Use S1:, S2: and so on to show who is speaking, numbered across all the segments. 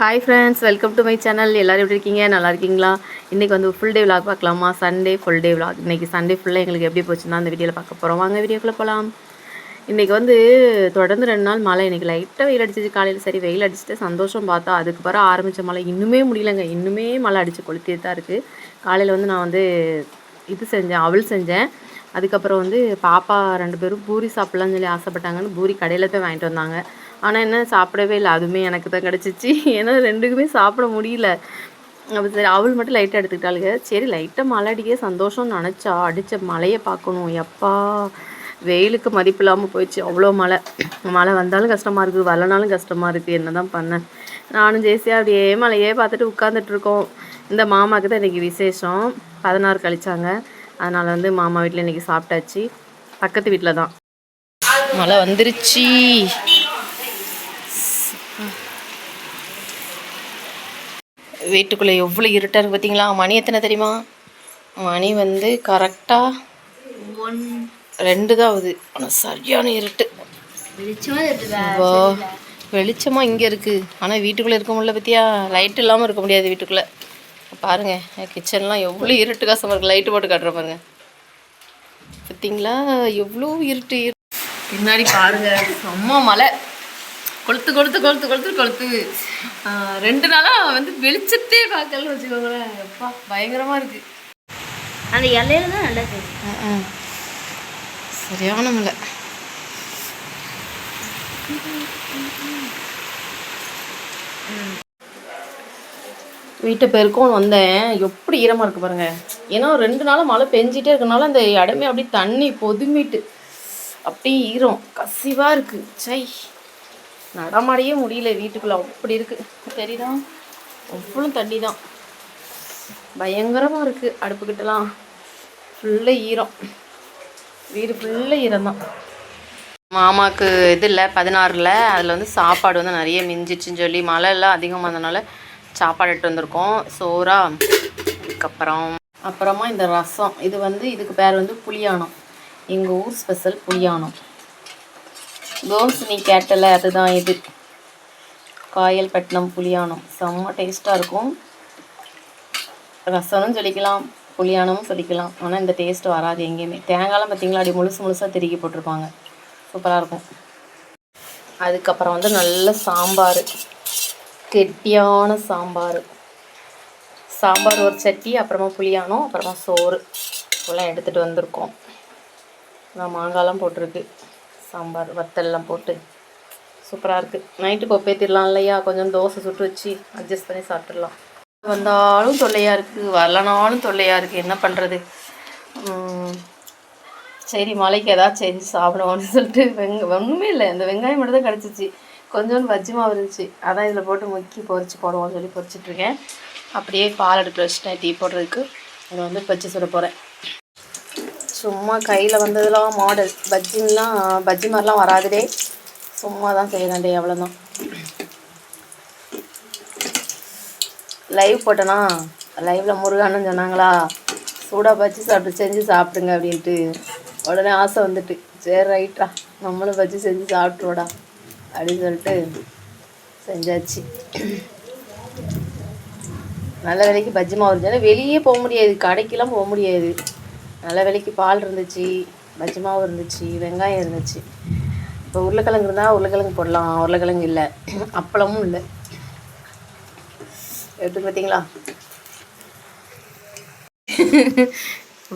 S1: hi friends welcome to my channel எல்லோரும் எப்படி இருக்கீங்க நல்லா இருக்கீங்களா இன்றைக்கி வந்து ஃபுல் டே விளாக் பார்க்கலாமா சண்டே ஃபுல் டே விளாக் இன்றைக்கி சண்டே ஃபுல்லாக எங்களுக்கு எப்படி போச்சுன்னா அந்த வீடியோவில் பார்க்க போகிறோம் வாங்க வீடியோக்குள்ளே போகலாம் இன்றைக்கி வந்து தொடர்ந்து ரெண்டு நாள் மழை இன்றைக்கி லைட்டாக வெயில் அடிச்சிச்சு காலையில் சரி வெயில் அடிச்சுட்டு சந்தோஷம் பார்த்தா அதுக்கு பிறகு ஆரம்பித்த மழை இன்னுமே முடியலங்க இன்னுமே மழை அடித்து கொளுத்தே தான் இருக்குது காலையில் வந்து நான் வந்து இது செஞ்சேன் அவள் செஞ்சேன் அதுக்கப்புறம் வந்து பாப்பா ரெண்டு பேரும் பூரி சாப்பிட்லான்னு சொல்லி ஆசைப்பட்டாங்கன்னு பூரி கடையில் போய் வாங்கிட்டு வந்தாங்க ஆனால் என்ன சாப்பிடவே இல்லை அதுவுமே எனக்கு தான் கிடச்சிச்சு ஏன்னா ரெண்டுக்குமே சாப்பிட முடியல அப்போ சரி அவள் மட்டும் லைட்டாக எடுத்துக்கிட்டாளுங்க சரி லைட்டாக மழை அடிக்க சந்தோஷம்னு நினச்சா அடித்த மழையை பார்க்கணும் எப்பா வெயிலுக்கு மதிப்பு இல்லாமல் போயிடுச்சு அவ்வளோ மழை மழை வந்தாலும் கஷ்டமாக இருக்குது வரலனாலும் கஷ்டமாக இருக்குது என்ன தான் பண்ணேன் நானும் ஜேசியாக அப்படியே மழையே பார்த்துட்டு உட்காந்துட்ருக்கோம் இந்த மாமாவுக்கு தான் இன்றைக்கி விசேஷம் பதினாறு கழிச்சாங்க அதனால் வந்து மாமா வீட்டில் இன்றைக்கி சாப்பிட்டாச்சு பக்கத்து வீட்டில் தான் மழை வந்துருச்சு வீட்டுக்குள்ளே எவ்வளோ இருட்டாக இருக்குது பார்த்தீங்களா மணி எத்தனை தெரியுமா மணி வந்து கரெக்டாக ஒன் ரெண்டு தான் ஆகுது ஆனால் சரியான இருட்டு வெளிச்சமாக இங்கே இருக்குது ஆனால் வீட்டுக்குள்ளே இருக்க முடியல பற்றியா லைட் இல்லாமல் இருக்க முடியாது வீட்டுக்குள்ளே பாருங்கள் கிச்சன்லாம் எவ்வளோ இருட்டு காசமாக இருக்குது லைட்டு போட்டு காட்டுற பாருங்க பார்த்தீங்களா எவ்வளோ இருட்டு பின்னாடி பாருங்கள் செம்ம மழை கொளுத்து கொளுத்து கொளுத்து கொளுத்து கொளுத்து ரெண்டு நாளாக வந்து வெளிச்சத்தே பார்க்கலன்னு வச்சுக்கோங்களேன் அப்பா பயங்கரமாக இருக்கு
S2: அந்த இலையில தான் நல்லா தெரியும்
S1: சரியான மலை வீட்டை பெருக்கும் வந்தேன் எப்படி ஈரமாக இருக்கு பாருங்க ஏன்னா ரெண்டு நாளாக மழை பெஞ்சிட்டே இருக்கனால அந்த இடமே அப்படியே தண்ணி பொதுமிட்டு அப்படியே ஈரம் கசிவாக இருக்குது சை நடமாடியே முடியல வீட்டுக்குள்ளே அப்படி இருக்குது தெரியுதா அவ்வளோ தண்ணி தான் பயங்கரமாக இருக்குது அடுப்புக்கிட்டலாம் ஃபுல்லாக ஈரம் வீடு ஃபுல்லாக ஈரம் தான் மாமாவுக்கு இது இல்லை பதினாறில் அதில் வந்து சாப்பாடு வந்து நிறைய மிஞ்சிச்சுன்னு சொல்லி மழை எல்லாம் அதிகமாக இருந்தனால சாப்பாடு எடுத்து வந்திருக்கோம் சோறா அதுக்கப்புறம் அப்புறமா இந்த ரசம் இது வந்து இதுக்கு பேர் வந்து புளியானம் எங்கள் ஊர் ஸ்பெஷல் புளியானம் தோசை கேட்டலை அதுதான் இது காயல் பட்டினம் புளியானம் செம்ம டேஸ்ட்டாக இருக்கும் ரசம்னு சொல்லிக்கலாம் புளியானமும் சொல்லிக்கலாம் ஆனால் இந்த டேஸ்ட் வராது எங்கேயுமே தேங்காயெலாம் பார்த்திங்களா அப்படி முழுசு முழுசாக திருக்கி போட்டிருப்பாங்க சூப்பராக இருக்கும் அதுக்கப்புறம் வந்து நல்ல சாம்பார் கெட்டியான சாம்பார் சாம்பார் ஒரு சட்டி அப்புறமா புளியானம் அப்புறமா சோறு இதெல்லாம் எடுத்துகிட்டு வந்திருக்கோம் நான் மாங்காயெலாம் போட்டிருக்கு சாம்பார் வத்தல்லாம் போட்டு சூப்பராக இருக்குது நைட்டு கொப்பேற்றிடலாம் இல்லையா கொஞ்சம் தோசை சுட்டு வச்சு அட்ஜஸ்ட் பண்ணி சாப்பிட்றலாம் வந்தாலும் தொல்லையாக இருக்குது வரலனாலும் தொல்லையாக இருக்குது என்ன பண்ணுறது சரி மலைக்கு ஏதாவது செஞ்சு சாப்பிடுவோம்னு சொல்லிட்டு வெங்க ஒன்றுமே இல்லை இந்த வெங்காயம் மட்டும் தான் கிடச்சிச்சு கொஞ்சோண்டு வஜ்ஜி இருந்துச்சு அதான் இதில் போட்டு முக்கி பொறிச்சு போடுவோம்னு சொல்லி பொறிச்சிட்ருக்கேன் அப்படியே பால் அடுப்பில் வச்சுட்டேன் டீ போடுறதுக்கு அதை வந்து பச்சை சுட போகிறேன் சும்மா கையில் வந்ததெல்லாம் மாடல் பஜ்ஜின்லாம் பஜ்ஜி மாதிரிலாம் வராதுடே சும்மா தான் செய்யறேன்டே அவ்வளோதான் லைவ் போட்டேனா லைவில் முருகான்னு சொன்னாங்களா சூடாக பஜ்ஜி சாப்பிட்டு செஞ்சு சாப்பிடுங்க அப்படின்ட்டு உடனே ஆசை வந்துட்டு சரி ரைட்டா நம்மளும் பஜ்ஜி செஞ்சு சாப்பிட்ருவோடா அப்படின்னு சொல்லிட்டு செஞ்சாச்சு நல்ல வேலைக்கு பஜ்ஜி மாவு இருந்தாலும் வெளியே போக முடியாது கடைக்கெல்லாம் போக முடியாது நல்ல விலைக்கு பால் இருந்துச்சு பச்சை மாவு இருந்துச்சு வெங்காயம் இருந்துச்சு இப்போ உருளைக்கிழங்கு இருந்தால் உருளைக்கிழங்கு போடலாம் உருளைக்கிழங்கு இல்லை அப்பளமும் இல்லை எடுத்து பார்த்தீங்களா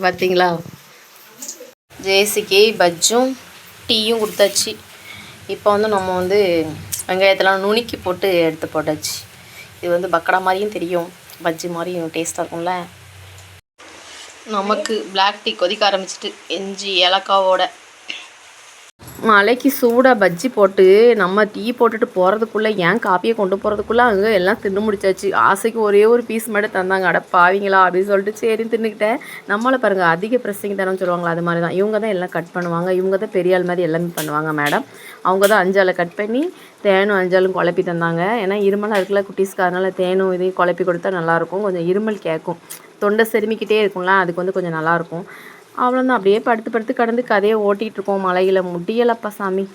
S1: பார்த்தீங்களா ஜேசிக்கு பஜ்ஜும் டீயும் கொடுத்தாச்சு இப்போ வந்து நம்ம வந்து வெங்காயத்தெல்லாம் நுணுக்கி போட்டு எடுத்து போட்டாச்சு இது வந்து பக்கடா மாதிரியும் தெரியும் பஜ்ஜி மாதிரியும் டேஸ்ட்டாக இருக்கும்ல நமக்கு பிளாக் டீ கொதிக்க ஆரம்பிச்சிட்டு இஞ்சி ஏலக்காவோட மலைக்கு சூடாக பஜ்ஜி போட்டு நம்ம டீ போட்டுட்டு போகிறதுக்குள்ளே ஏன் காப்பியை கொண்டு போகிறதுக்குள்ளே அங்கே எல்லாம் தின்னு முடிச்சாச்சு ஆசைக்கு ஒரே ஒரு பீஸ் மட்டும் தந்தாங்க அட பாவீங்களா அப்படின்னு சொல்லிட்டு சரி தின்னுக்கிட்டேன் நம்மளை பாருங்கள் அதிக ப்ரெஸ்ஸிங் தரம்னு சொல்லுவாங்களா அது மாதிரி தான் இவங்க தான் எல்லாம் கட் பண்ணுவாங்க இவங்க தான் பெரிய ஆள் மாதிரி எல்லாமே பண்ணுவாங்க மேடம் அவங்க தான் அஞ்சாலை கட் பண்ணி தேனும் அஞ்சாலும் குழப்பி தந்தாங்க ஏன்னா இருமலாக இருக்குல்ல குட்டீஸ்க்கு அதனால் தேனும் இதையும் குழப்பி கொடுத்தா நல்லாயிருக்கும் கொஞ்சம் இருமல் கேட்கும் தொண்டை செருமிக்கிட்டே இருக்கும்ல அதுக்கு வந்து கொஞ்சம் நல்லாயிருக்கும் அவ்வளோதான் அப்படியே படுத்து படுத்து கடந்து கதையை ஓட்டிகிட்டு இருக்கோம் மலையில் முடியலப்பா சாமி